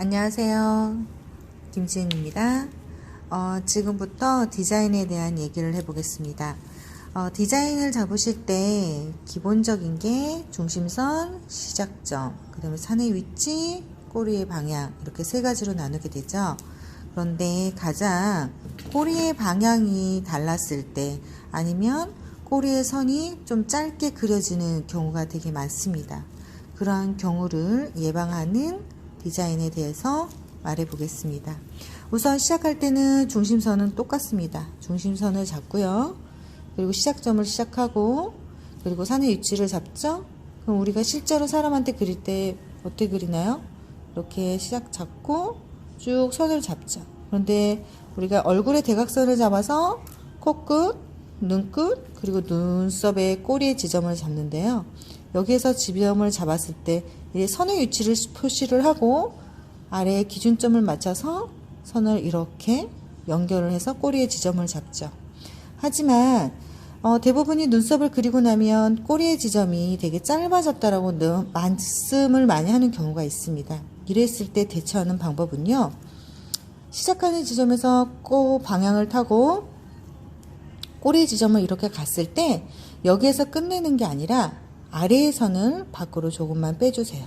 안녕하세요. 김지은입니다. 어, 지금부터 디자인에 대한 얘기를 해보겠습니다. 어, 디자인을 잡으실 때 기본적인 게 중심선, 시작점, 그 다음에 산의 위치, 꼬리의 방향 이렇게 세 가지로 나누게 되죠. 그런데 가장 꼬리의 방향이 달랐을 때 아니면 꼬리의 선이 좀 짧게 그려지는 경우가 되게 많습니다. 그러한 경우를 예방하는 디자인에 대해서 말해 보겠습니다. 우선 시작할 때는 중심선은 똑같습니다. 중심선을 잡고요. 그리고 시작점을 시작하고 그리고 산의 위치를 잡죠. 그럼 우리가 실제로 사람한테 그릴 때 어떻게 그리나요? 이렇게 시작 잡고 쭉 선을 잡죠. 그런데 우리가 얼굴의 대각선을 잡아서 코끝, 눈끝, 그리고 눈썹의 꼬리의 지점을 잡는데요. 여기에서 지점을 잡았을 때 선의 위치를 표시를 하고 아래에 기준점을 맞춰서 선을 이렇게 연결을 해서 꼬리의 지점을 잡죠. 하지만 어, 대부분이 눈썹을 그리고 나면 꼬리의 지점이 되게 짧아졌다라고 늘 말씀을 많이 하는 경우가 있습니다. 이랬을 때 대처하는 방법은요. 시작하는 지점에서 꼬 방향을 타고 꼬리 지점을 이렇게 갔을 때 여기에서 끝내는 게 아니라 선을 밖으로 조금만 빼주세요.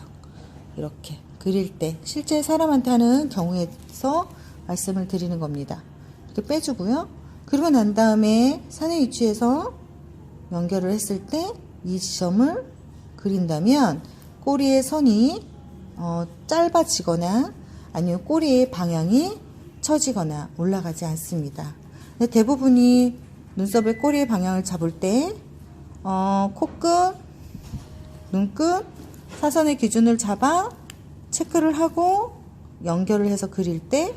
이렇게 그릴 때 실제 사람한테 하는 경우에서 말씀을 드리는 겁니다. 이렇게 빼주고요. 그리고 난 다음에 산의 위치에서 연결을 했을 때 이 지점을 그린다면 꼬리의 선이 어, 짧아지거나 아니면 꼬리의 방향이 처지거나 올라가지 않습니다. 대부분이 눈썹의 꼬리의 방향을 잡을 때 어, 코끝, 눈끝, 사선의 기준을 잡아 체크를 하고 연결을 해서 그릴 때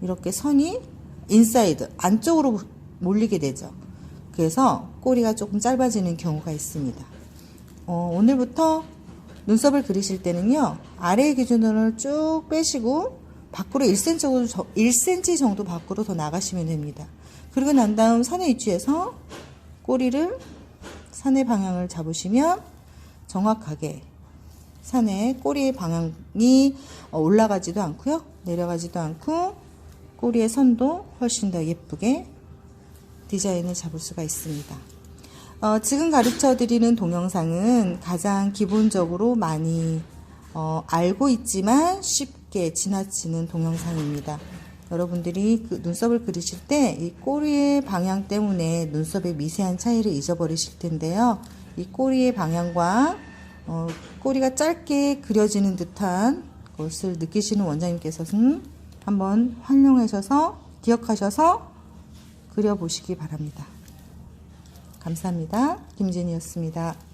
이렇게 선이 인사이드 안쪽으로 몰리게 되죠. 그래서 꼬리가 조금 짧아지는 경우가 있습니다. 어, 오늘부터 눈썹을 그리실 때는요 아래의 기준을 쭉 빼시고 밖으로 1cm 정도, 1cm 정도 밖으로 더 나가시면 됩니다. 그리고 난 다음 산의 위치에서 꼬리를 산의 방향을 잡으시면 정확하게 산의 꼬리의 방향이 올라가지도 않고요. 내려가지도 않고 꼬리의 선도 훨씬 더 예쁘게 디자인을 잡을 수가 있습니다. 어, 지금 가르쳐 드리는 동영상은 가장 기본적으로 많이 어, 알고 있지만 쉽게 지나치는 동영상입니다. 여러분들이 그 눈썹을 그리실 때 이 꼬리의 방향 때문에 눈썹의 미세한 차이를 잊어버리실 텐데요. 이 꼬리의 방향과 어, 꼬리가 짧게 그려지는 듯한 것을 느끼시는 원장님께서는 한번 활용하셔서 기억하셔서 그려보시기 바랍니다. 감사합니다. 김진이었습니다.